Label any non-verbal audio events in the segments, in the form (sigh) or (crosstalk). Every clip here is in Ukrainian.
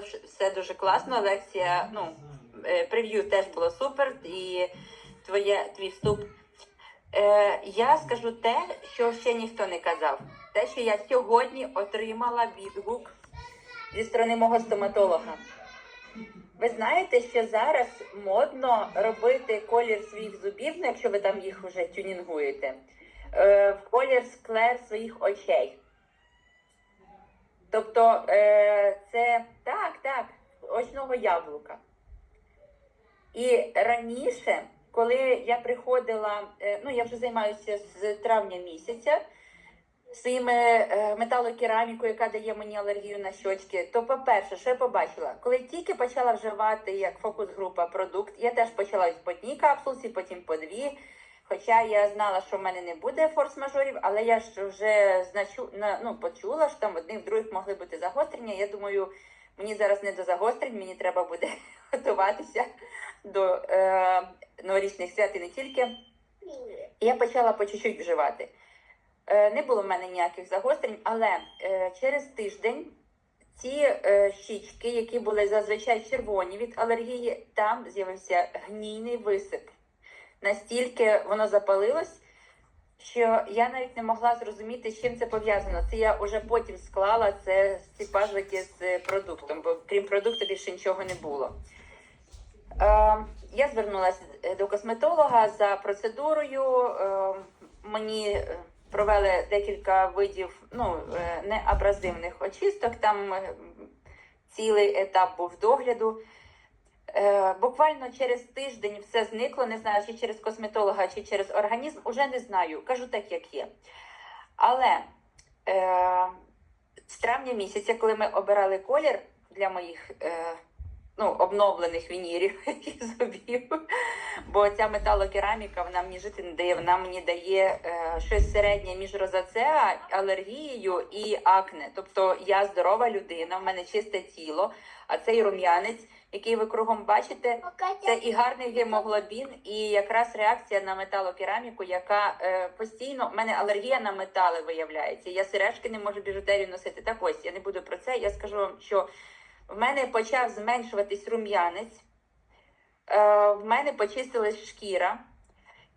Все дуже класно. Лекція, ну, е, прев'ю теж було супер, і твоє, твій вступ. Е, я скажу те, що ще ніхто не казав. Те, що я сьогодні отримала відгук зі сторони мого стоматолога. Ви знаєте, що зараз модно робити колір своїх зубів, ну, якщо ви там їх вже тюнінгуєте, е, в колір склер своїх очей. Тобто е, це очного яблука. І раніше, коли я приходила, е, ну я вже займаюся з травня місяця своїми е, металокерамікою, яка дає мені алергію на щочки, то по-перше, що я побачила, коли тільки почала вживати як фокус-група продукт, я теж почала по одній капсулці, потім по дві. Хоча я знала, що в мене не буде форс-мажорів, але я ж вже значу, ну, почула, що там одних других могли бути загострення. Я думаю, мені зараз не до загострень, мені треба буде (laughs) готуватися до е, новорічних свят і не тільки. Я почала по чуть-чуть вживати. Е, не було в мене ніяких загострень, але е, через тиждень ці е, щічки, які були зазвичай червоні від алергії, там з'явився гнійний висип. Настільки воно запалилось, що я навіть не могла зрозуміти, з чим це пов'язано. Це я вже потім склала це ці пазлики з продуктом, бо крім продукту більше нічого не було. Е, я звернулася до косметолога за процедурою. Е, мені е, провели декілька видів ну, е, неабразивних очисток. Там е, цілий етап був догляду. Буквально через тиждень все зникло, не знаю, чи через косметолога, чи через організм, уже не знаю. Кажу так, як є. Але е, з травня місяця, коли ми обирали колір для моїх е, ну, обновлених вінірів (laughs) і зубів, бо ця металокераміка вона мені жити не дає, вона мені дає е, щось середнє між розацеа, алергією і акне. Тобто я здорова людина, в мене чисте тіло, а цей рум'янець, який ви кругом бачите, це і гарний гемоглобін, і якраз реакція на металокераміку, яка е, постійно в мене алергія на метали виявляється. Я сережки не можу біжутерію носити. Так ось я не буду про це. Я скажу вам, що в мене почав зменшуватись рум'янець, е, в мене почистилась шкіра,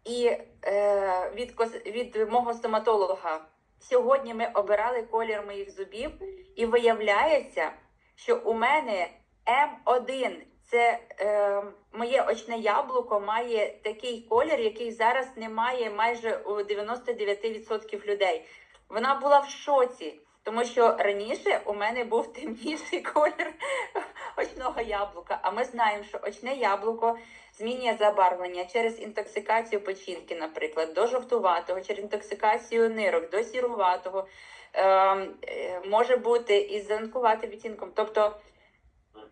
і е, від, від мого стоматолога сьогодні ми обирали колір моїх зубів, і виявляється, що у мене М1 це е, моє очне яблуко має такий колір, який зараз немає майже у 99% людей. Вона була в шоці, тому що раніше у мене був темніший (laughs) колір очного яблука. А ми знаємо, що очне яблуко змінює забарвлення через інтоксикацію печінки, наприклад, до жовтуватого, через інтоксикацію нирок, до сіруватого. Е, е, може бути із зеленкуватим відтінком. Тобто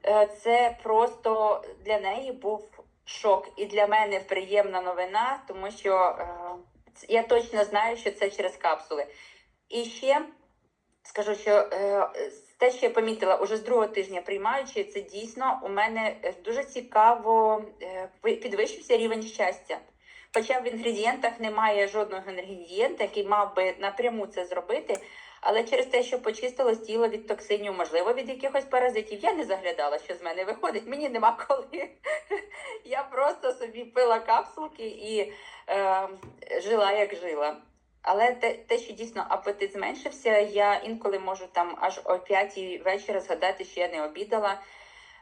Е, Це просто для неї був шок, і для мене приємна новина, тому що е, я точно знаю, що це через капсули. І ще скажу, що те, що я помітила уже з другого тижня приймаючи, це дійсно у мене е, дуже цікаво е, підвищився рівень щастя. Хоча в інгредієнтах немає жодного інгредієнта, який мав би напряму це зробити. Але через те, що почистилось тіло від токсинів, можливо, від якихось паразитів, я не заглядала, що з мене виходить. Мені нема коли. (laughs) Я просто собі пила капсулки і е, жила як жила. Але те, те, що дійсно апетит зменшився, я інколи можу там аж о 5 вечора згадати, що я не обідала.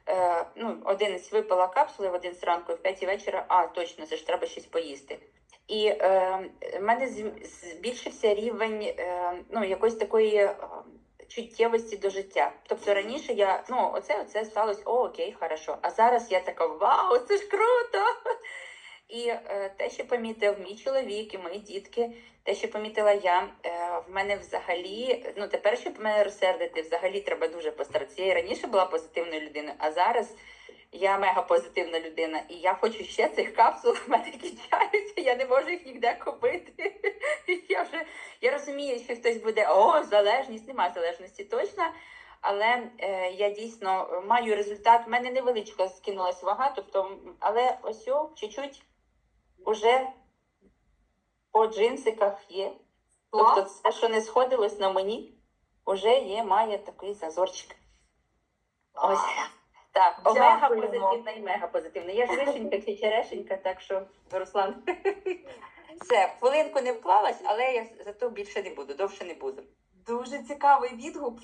Е, ну, 11 випила капсули в один зранку, в 5 вечора, а точно, це ж треба щось поїсти. І е, в мене збільшився рівень е, ну, якоїсь такої е, чуттєвості до життя. Тобто раніше я ну, оце, оце сталося, о, окей, хорошо. А зараз я така вау, це ж круто! І е, те, що помітив мій чоловік і мої дітки, те, що помітила я, е, в мене взагалі, ну тепер, щоб мене розсердити, взагалі треба дуже постаратися. Я і раніше була позитивною людиною, а зараз я мега позитивна людина, і я хочу ще цих капсул, в мене кінчаються, я не можу їх ніде купити. (laughs) Я вже я розумію, що хтось буде о, залежність, немає залежності точно. Але е, я дійсно маю результат. У мене невеличко скинулась вага, тобто, але ось чуть-чуть уже по джинсиках є. Тобто, все, що не сходилось на мені, вже є, має такий зазорчик. Ось так, омега позитивна і мега позитивна. Я ж вишенька чи черешенька, так що Руслан. (laughs) Все, хвилинку не вклалась, але я зато більше не буду, довше не буду. Дуже цікавий відгук.